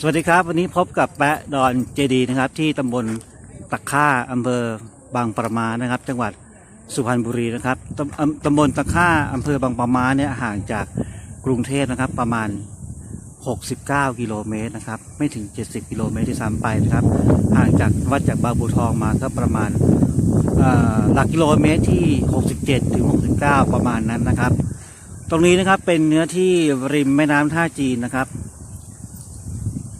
สวัสดีครับ วันนี้พบกับแปะดอนเจดีนะครับ ที่ตำบลตะค่าอำเภอบางประมานะครับ จังหวัดสุพรรณบุรีนะครับตำตำบลตะค่าอำเภอบางประมาเนี่ยห่างจากกรุงเทพนะครับประมาณ 69 กิโลเมตรนะครับ ไม่ถึง 70 กิโลเมตรที่ซ้ำไปนะครับ ห่างจากวัดจากบางบัวทองมาก็ประมาณหลักกิโลเมตรที่ 67 ถึง 69 ประมาณนั้นนะครับ ตรงนี้นะครับเป็นเนื้อที่ริมแม่น้ำท่าจีนนะครับ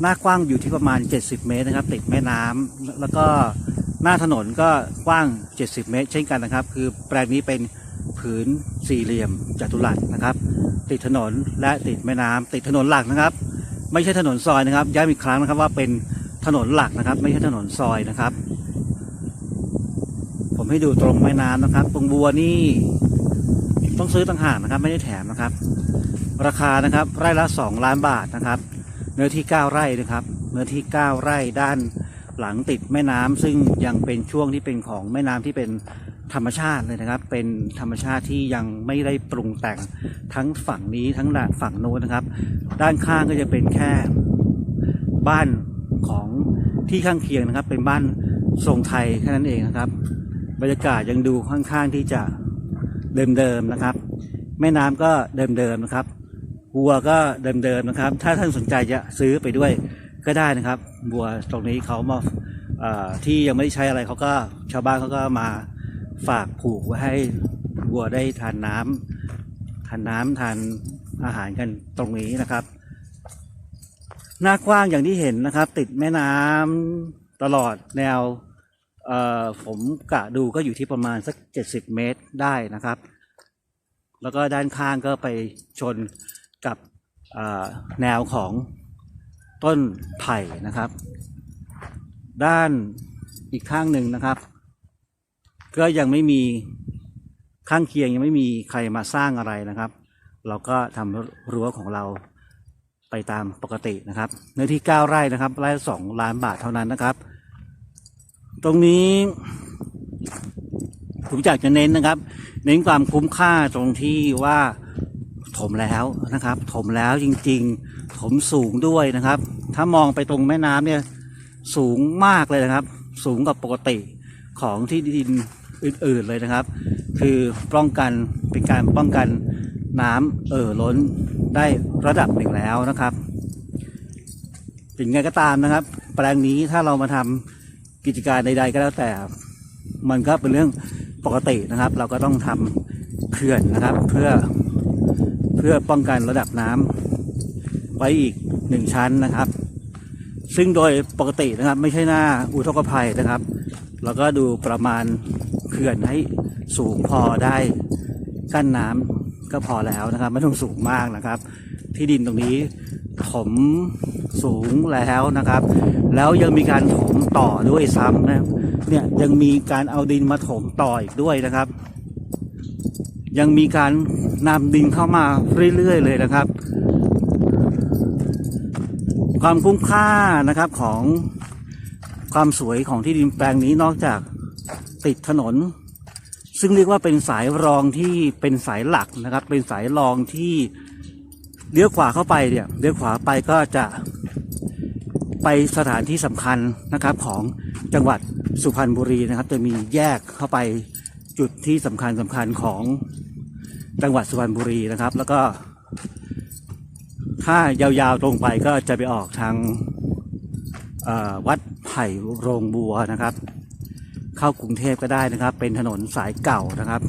หน้ากว้างอยู่ที่ประมาณ 70 เมตรนะครับ ติดแม่น้ำแล้วก็หน้าถนนก็กว้าง 70 เมตร เช่นกันนะครับ คือแปลงนี้เป็นผืนสี่เหลี่ยมจัตุรัสนะครับ ติดถนนและติดแม่น้ำติดถนนหลักนะครับ ไม่ใช่ถนนซอยนะครับย้ำอีกครั้งนะครับว่าเป็นถนนหลักนะครับ ไม่ใช่ถนนซอยนะครับ ผมให้ดูตรงแม่น้ำนะครับตรงบัวนี่ต้องซื้อต่างหากนะครับ ไม่ได้แถมนะครับ ราคานะครับไร่ละ 2 ล้านบาทนะครับ เนื้อที่ 9 ไร่นะครับ เนื้อที่ 9 ไร่ด้านหลังติดแม่น้ำซึ่งยังเป็นช่วงที่เป็นของแม่น้ำที่เป็นธรรมชาติเลยนะครับ เป็นธรรมชาติที่ยังไม่ได้ปรุงแต่งทั้งฝั่งนี้ทั้งฝั่งโน้นนะครับ ด้านข้างก็จะเป็นแค่บ้านของที่ข้างเคียงนะครับ เป็นบ้านทรงไทยแค่นั้นเองนะครับ บรรยากาศยังดูค่อนข้างที่จะเดิมๆนะครับ แม่น้ำก็เดิมๆนะครับ วัวก็เดิมๆนะครับ ถ้าท่านสนใจจะซื้อไปด้วยก็ได้นะครับวัวตรงนี้เขามาที่ยังไม่ได้ใช้อะไรเขาก็ชาวบ้านเขาก็มาฝากผูกไว้ให้วัวได้ทานน้ำทานน้ำทานอาหารกันตรงนี้นะครับ หน้ากว้างอย่างที่เห็นนะครับ ติดแม่น้ำตลอดแนวผมกะดูก็อยู่ที่ประมาณสักเจ็ดสิบเมตรได้นะครับ แล้วก็ด้านข้างก็ไปชน กับแนวของต้นไผ่นะครับ ด้านอีกข้างหนึ่งนะครับ ก็ยังไม่มีข้างเคียงยังไม่มีใครมาสร้างอะไรนะครับ เราก็ทำรั้วของเราไปตามปกตินะครับเนื้อที่ 9 ไร่นะครับไร่ละ2ล้านบาทเท่านั้นนะครับ ตรงนี้ผมอยากจะเน้นนะครับ เน้นความคุ้มค่าตรงที่ว่า ถมแล้วนะครับ ถมแล้วจริงๆ ถมสูงด้วยนะครับ ถ้ามองไปตรงแม่น้ำเนี่ยสูงมากเลยนะครับ สูงกว่าปกติของที่ดินอื่นๆเลยนะครับ คือป้องกันเป็นการป้องกันน้ำเอ่อล้นได้ระดับหนึ่งแล้วนะครับถึงไงก็ตามนะครับ แปลงนี้ถ้าเรามาทำกิจการใด ๆ ก็แล้วแต่ มันก็เป็นเรื่องปกตินะครับ เราก็ต้องทำเขื่อนนะครับ เพื่อ เพื่อป้องกันระดับน้ำไว้อีกหนึ่งชั้นนะครับ ซึ่งโดยปกตินะครับไม่ใช่หน้าอุทกภัยนะครับ เราก็ดูประมาณเขื่อนให้สูงพอได้กั้นน้ำก็พอแล้วนะครับ ไม่ต้องสูงมากนะครับ ที่ดินตรงนี้ถมสูงแล้วนะครับ แล้วยังมีการถมต่อด้วยซ้ำนะเนี่ยยังมีการเอาดินมาถมต่ออีกด้วยนะครับ ยังมีการนำดินเข้ามาเรื่อยๆเลยนะครับ ความคุ้มค่านะครับของความสวยของที่ดินแปลงนี้นอกจากติดถนน ซึ่งเรียกว่าเป็นสายรองที่เป็นสายหลักนะครับ เป็นสายรองที่เลี้ยวขวาเข้าไปเนี่ยเลี้ยวขวาไปก็จะไปสถานที่สำคัญนะครับของจังหวัดสุพรรณบุรีนะครับ จะมีแยกเข้าไปจุดที่สำคัญสำคัญของ จังหวัดสุพรรณบุรีนะครับ แล้วก็ถ้ายาวๆตรงไปก็จะไปออกทางวัดไผ่โรงบัวนะครับ เข้ากรุงเทพก็ได้นะครับ เป็นถนนสายเก่านะครับ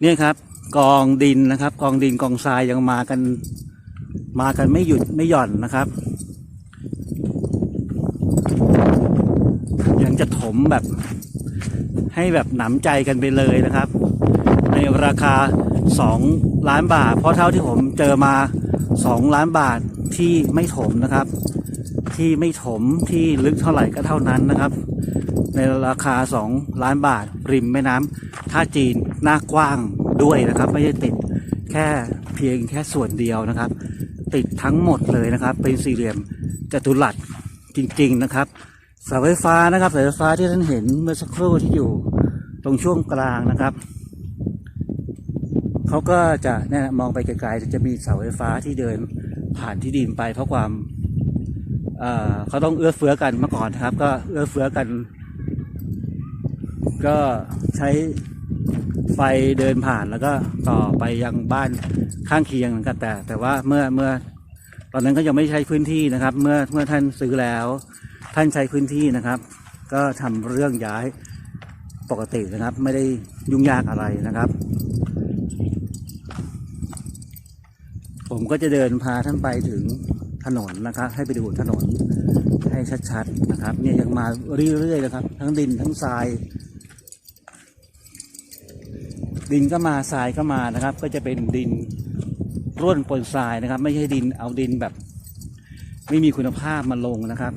เนี่ยครับกองดินนะครับ กองดินกองทรายยังมากันมากันไม่หยุดไม่หย่อนนะครับ ยังจะถมแบบ ให้แบบหนำใจกันไปเลยนะครับ ในราคา 2 ล้านบาท เพราะเท่าที่ผมเจอมา 2 ล้านบาทที่ไม่ถมนะครับ ที่ไม่ถมที่ลึกเท่าไหร่ก็เท่านั้นนะครับ ในราคา 2 ล้านบาท ริมแม่น้ำท่าจีนหน้ากว้างด้วยนะครับ ไม่ใช่ติดแค่เพียงแค่ส่วนเดียวนะครับ ติดทั้งหมดเลยนะครับ เป็นสี่เหลี่ยมจัตุรัสจริง ๆนะครับ เสาไฟฟ้านะครับเสาไฟฟ้าที่ท่านเห็นเมื่อสักครู่ที่อยู่ตรงช่วงกลางนะครับเขาก็จะเนี่ยมองไปไกลๆจะมีเสาไฟฟ้าที่เดินผ่านที่ดินไป เพราะความเเขาต้องเอื้อเฟื้อกันเมื่อก่อนนะครับ ก็เอื้อเฟื้อกัน ก็ใช้ไฟเดินผ่านแล้วก็ต่อไปยังบ้านข้างเคียงนะครับแต่แต่ว่าเมื่อเมื่อ ตอนนั้นก็ยังไม่ใช้พื้นที่นะครับ เมื่อเมื่อท่านซื้อแล้ว ท่านใช้พื้นที่นะครับ ก็ทำเรื่องย้ายปกตินะครับ ไม่ได้ยุ่งยากอะไรนะครับ ผมก็จะเดินพาท่านไปถึงถนนนะครับ ให้ไปดูถนนให้ชัดๆนะครับ เนี่ยยังมาเรื่อยๆนะครับ ทั้งดินทั้งทราย ดินก็มาทรายก็มานะครับ ก็จะเป็นดิน ร่วนปนทรายนะครับ ไม่ใช่ดินเอาดินแบบ ไม่มีคุณภาพมาลงนะครับ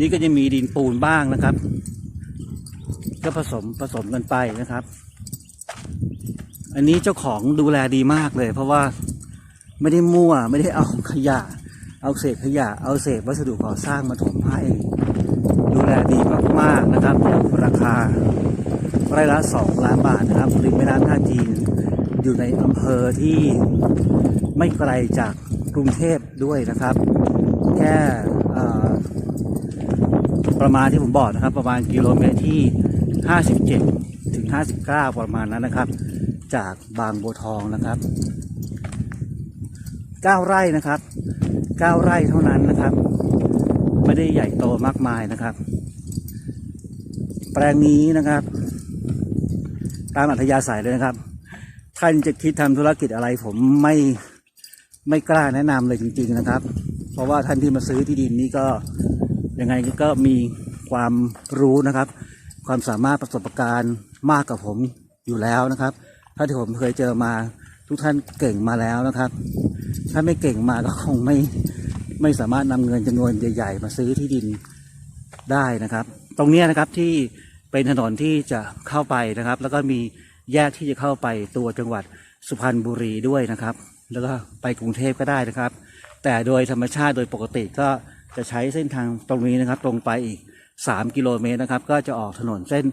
นี่ก็จะมีดินปูนบ้างนะครับ ก็ผสมผสมกันไปนะครับ อันนี้เจ้าของดูแลดีมากเลย เพราะว่าไม่ได้มั่วไม่ได้เอาขยะ เอาเศษขยะ เอาเศษวัสดุก่อสร้างมาถมให้ ดูแลดีมากๆนะครับราคา ไร่ละสองล้านบาทนะครับริมแม่น้ำท่าจีน อยู่ในอำเภอที่ไม่ไกลจากกรุงเทพด้วยนะครับ แค่ประมาณที่ผมบอกนะครับ ประมาณกิโลเมตรที่ 57 ถึง 59 ประมาณนั้นนะครับ จากบางบัวทองนะครับ 9 ไร่นะครับ 9 ไร่เท่านั้นนะครับ ไม่ได้ใหญ่โตมากมายนะครับ แปลงนี้นะครับ ตามอัธยาศัยเลยนะครับ ท่านจะคิดทำธุรกิจอะไร ผมไม่ไม่กล้าแนะนำเลยจริง ๆนะครับ เพราะว่าท่านที่มาซื้อที่ดินนี้ก็ยังไงก็มีความรู้นะครับ ความสามารถประสบการณ์มากกว่าผมอยู่แล้วนะครับถ้าที่ผมเคยเจอมาทุกท่านเก่งมาแล้วนะครับ ถ้าไม่เก่งมาก็คงไม่ไม่สามารถนำเงินจำนวนใหญ่ ๆ มาซื้อที่ดินได้นะครับ ตรงนี้นะครับที่ เป็นถนนที่จะเข้าไปนะครับ แล้วก็มีแยกที่จะเข้าไปตัวจังหวัดสุพรรณบุรีด้วยนะครับ แล้วก็ไปกรุงเทพก็ได้นะครับ แต่โดยธรรมชาติโดยปกติก็จะใช้เส้นทางตรงนี้นะครับ ตรงไปอีก 3 กิโลเมตรนะครับ ก็จะออกถนนเส้น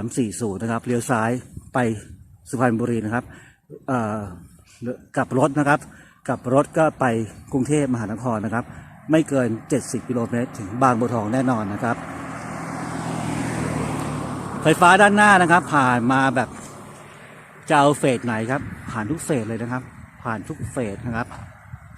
340 นะครับเลี้ยวซ้ายไปสุพรรณบุรีนะครับเอ่อกลับรถนะครับกลับรถก็ไปกรุงเทพมหานครนะครับ ไม่เกิน 70 กิโลเมตรถึงบางบัวทองแน่นอนนะครับ ไฟฟ้าด้านหน้านะครับ ผ่านมาแบบจะเอาเฟสไหนครับ ผ่านทุกเฟสเลยนะครับ ผ่านทุกเฟสนะครับ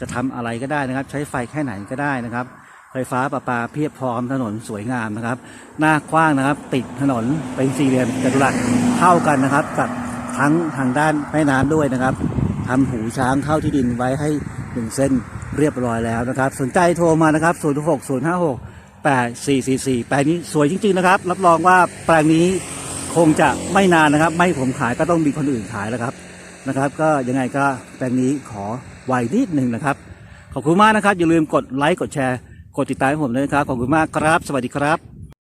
จะทำอะไรก็ได้นะครับ ใช้ไฟแค่ไหนก็ได้นะครับ ไฟฟ้าประปาเพียบพร้อมถนนสวยงามนะครับ หน้ากว้างนะครับ ติดถนนเป็นสี่เหลี่ยมจัตุรัสเท่ากันนะครับกับทั้งทางด้านแม่น้ำด้วยนะครับทำหูช้างเข้าที่ดินไว้ให้หนึ่งเส้นเรียบร้อยแล้วนะครับ สนใจโทรมานะครับ 0 6 0 5 6 8 4 4 4แปลงนี้สวยจริง ๆ นะครับ รับรองว่าแปลงนี้คงจะไม่นานนะครับ ไม่ผมขายก็ต้องมีคนอื่นขายแล้วครับนะครับ ก็ยังไงก็แปลงนี้ขอไวนิดหนึ่งนะครับ ขอบคุณมากนะครับ อย่าลืมกดไลค์กดแชร์ กดติดตามให้ผมด้วยนะครับขอบคุณมากครับ สวัสดีครับ